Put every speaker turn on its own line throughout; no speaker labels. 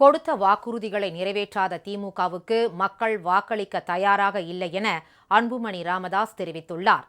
கொடுத்த வாக்குறுதிகளை நிறைவேற்றாத திமுகவுக்கு மக்கள் வாக்களிக்க தயாராக இல்லை என அன்புமணி ராமதாஸ் தெரிவித்துள்ளார்.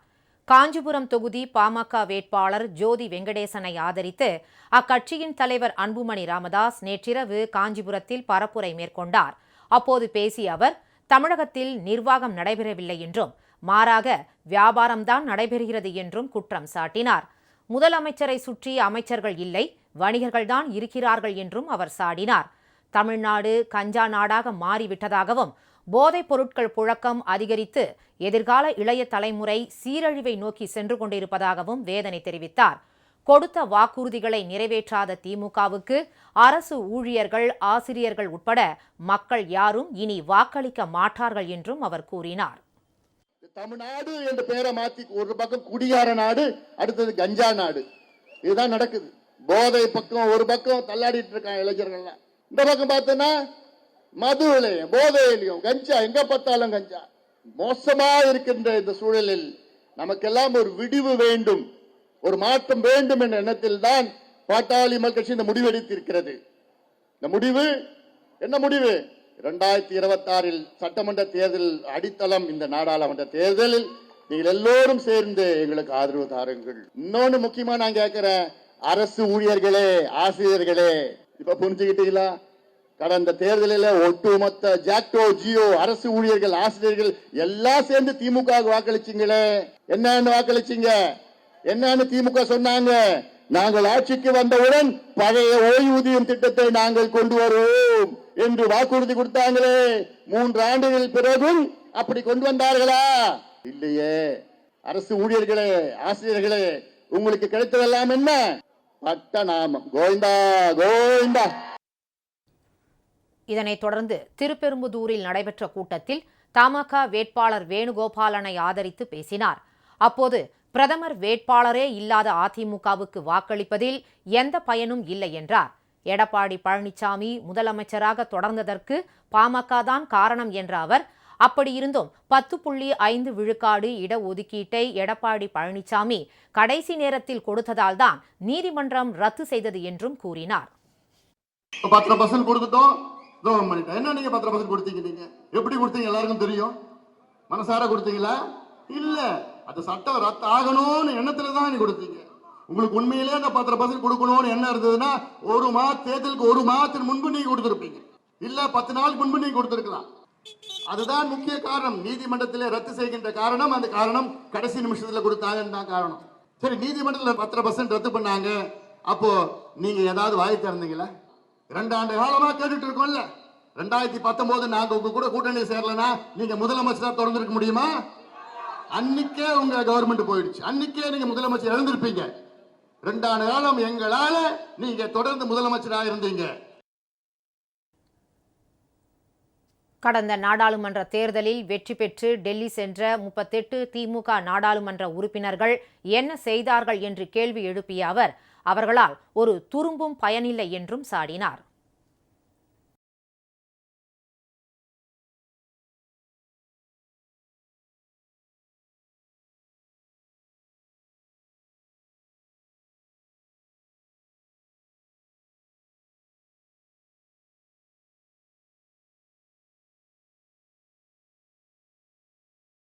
காஞ்சிபுரம் தொகுதி பாமக வேட்பாளர் ஜோதி வெங்கடேசனை ஆதரித்து அக்கட்சியின் தலைவர் அன்புமணி ராமதாஸ் நேற்றிரவு காஞ்சிபுரத்தில் பரப்புரை மேற்கொண்டார். அப்போது பேசிய அவர் தமிழகத்தில் நிர்வாகம் நடைபெறவில்லை என்றும் மாறாக வியாபாரம்தான் நடைபெறுகிறது என்றும் குற்றம் சாட்டினார். முதலமைச்சரை சுற்றி அமைச்சர்கள் இல்லை வணிகர்கள்தான் இருக்கிறார்கள் என்றும் அவர் சாடினார். தமிழ்நாடு கஞ்சா நாடாக மாறிவிட்டதாகவும் போதைப் பொருட்கள் புழக்கம் அதிகரித்து எதிர்கால இளைய தலைமுறை சீரழிவை நோக்கி சென்று கொண்டிருப்பதாகவும் வேதனை தெரிவித்தார். கொடுத்த வாக்குறுதிகளை நிறைவேற்றாத திமுகவுக்கு அரசு ஊழியர்கள் ஆசிரியர்கள் உட்பட மக்கள் யாரும் இனி வாக்களிக்க மாட்டார்கள் என்றும் அவர் கூறினார்.
தமிழ்நாடு என்ற பெயரை மாத்தி ஒரு பக்கம் குடியார நாடு அடுத்தது கஞ்சா நாடு. இதுதான் நடக்குது. போதை பக்கம் ஒரு பக்கம் தள்ளாடிட்டு இருக்கான் இளைஞர்கள்லாம். இந்த பக்கம் பார்த்தோன்னா மது விலையம் கஞ்சா எங்க பார்த்தாலும் கஞ்சா. மோசமா இருக்கின்ற இந்த சூழலில் நமக்கெல்லாம் ஒரு விடிவு வேண்டும். ஒரு மாற்றம் வேண்டும் என்ற எண்ணத்தில் தான் பாட்டாளி மக்கள் கட்சி இந்த முடிவு எடுத்திருக்கிறது. இந்த முடிவு என்ன முடிவு? இரண்டாயிரத்தி இருபத்தி ஆறில் சட்டமன்ற தேர்தல் அடித்தளம் இந்த நாடாளுமன்ற தேர்தலில் நீங்கள் எல்லோரும் சேர்ந்து எங்களுக்கு ஆதரவு தாருங்கள். இன்னொன்னு முக்கியமா நான் கேட்கிறேன். அரசு ஊழியர்களே ஆசிரியர்களே இப்ப புரிஞ்சுக்கிட்டீங்களா? கடந்த தேர்தலில் ஒட்டுமொத்த ஜாக்டோ ஜியோ அரசு ஊழியர்கள் ஆசிரியர்கள் எல்லாம் சேர்ந்து திமுக வாக்களிச்சீங்களே. என்னன்னு வாக்களிச்சீங்க? என்னன்னு திமுக சொன்னாங்க? நாங்கள் ஆட்சிக்கு வந்தவுடன் பழைய ஓய்வூதியம் திட்டத்தை நாங்கள் கொண்டு வருவோம் என்று வாக்குறுதி கொடுத்தாங்களே. மூன்று ஆண்டுகள் பிறகும் அப்படி கொண்டு வந்தார்களா? இல்லையே. அரசு ஊழியர்களே ஆசிரியர்களே உங்களுக்கு கிடைத்ததெல்லாம் என்ன? பக்த நாமம் கோவிந்தா கோவிந்தா.
இதனைத் தொடர்ந்து திருப்பெரும்புதூரில் நடைபெற்ற கூட்டத்தில் தமாக வேட்பாளர் வேணுகோபாலனை ஆதரித்து பேசினார். அப்போது பிரதமர் வேட்பாளரே இல்லாத அதிமுகவுக்கு வாக்களிப்பதில் எந்த பயனும் இல்லை என்றார். எடப்பாடி பழனிசாமி முதலமைச்சராக தொடர்ந்ததற்கு பாமக தான் காரணம் என்ற அவர் அப்படி இருந்தும் பத்து புள்ளி ஐந்து விழுக்காடு இடஒதுக்கீட்டை எடப்பாடி பழனிசாமி கடைசி நேரத்தில் கொடுத்ததால்தான் நீதிமன்றம் ரத்து செய்தது என்றும் கூறினார்.
பத்தரை பர்சன்ட் கொடுத்துட்டோம் துரோகம் பண்ணிட்டோம். என்ன நீங்க பத்தரை பர்சன்ட் கொடுத்தீங்க நீங்க? எப்படி கொடுத்தீங்க? எல்லாருக்கும் தெரியும். மனசார கொடுத்தீங்களா? இல்ல. அது சட்டம் ரத்து ஆகணும்னு எண்ணத்துல தான் நீ கொடுத்தீங்க. உங்களுக்கு உண்மையிலே அந்த பத்தரை பர்சன்ட் கொடுக்கணும்னு என்ன இருந்ததுன்னா ஒரு மாத தேர்தலுக்கு ஒரு மாதத்துக்கு முன்பு நீங்க கொடுத்துருப்பீங்க. இல்ல பத்து நாளுக்கு முன்பு நீங்க கொடுத்துருக்கலாம். அதுதான் முக்கிய காரணம். நீதிமன்றத்தில் ரத்து செய்கின்ற காரணம் அந்த காரணம் கடைசி நிமிஷத்தில் கொடுத்தாங்கன்னு தான் காரணம். சரி நீதிமன்றத்தில் பத்தரை பர்சன்ட் ரத்து பண்ணாங்க. அப்போ நீங்க ஏதாவது வாய் திறந்தீங்களா? ரெண்டு ஆண்டு காலமா கேட்டுட்டு இருக்கோம்ல. ரெண்டாயிரத்தி பத்தொன்பது நாங்க உங்க கூட கூட்டணி சேரலனா நீங்க முதலமைச்சரா திறந்திருக்க முடியுமா? அன்னைக்கே உங்க கவர்மெண்ட் போயிடுச்சு. அன்னைக்கே நீங்க முதலமைச்சர் இழந்திருப்பீங்க ரெண்டாண்டு காலம் எங்களால நீங்க தொடர்ந்து முதலமைச்சராக இருந்தீங்க.
கடந்த நாடாளுமன்ற தேர்தலில் வெற்றி பெற்று டெல்லி சென்ற முப்பத்தெட்டு திமுக நாடாளுமன்ற உறுப்பினர்கள் என்ன செய்தார்கள் என்று கேள்வி எழுப்பிய அவர் அவர்களால் ஒரு துரும்பும் பயனில்லை என்றும் சாடினார்.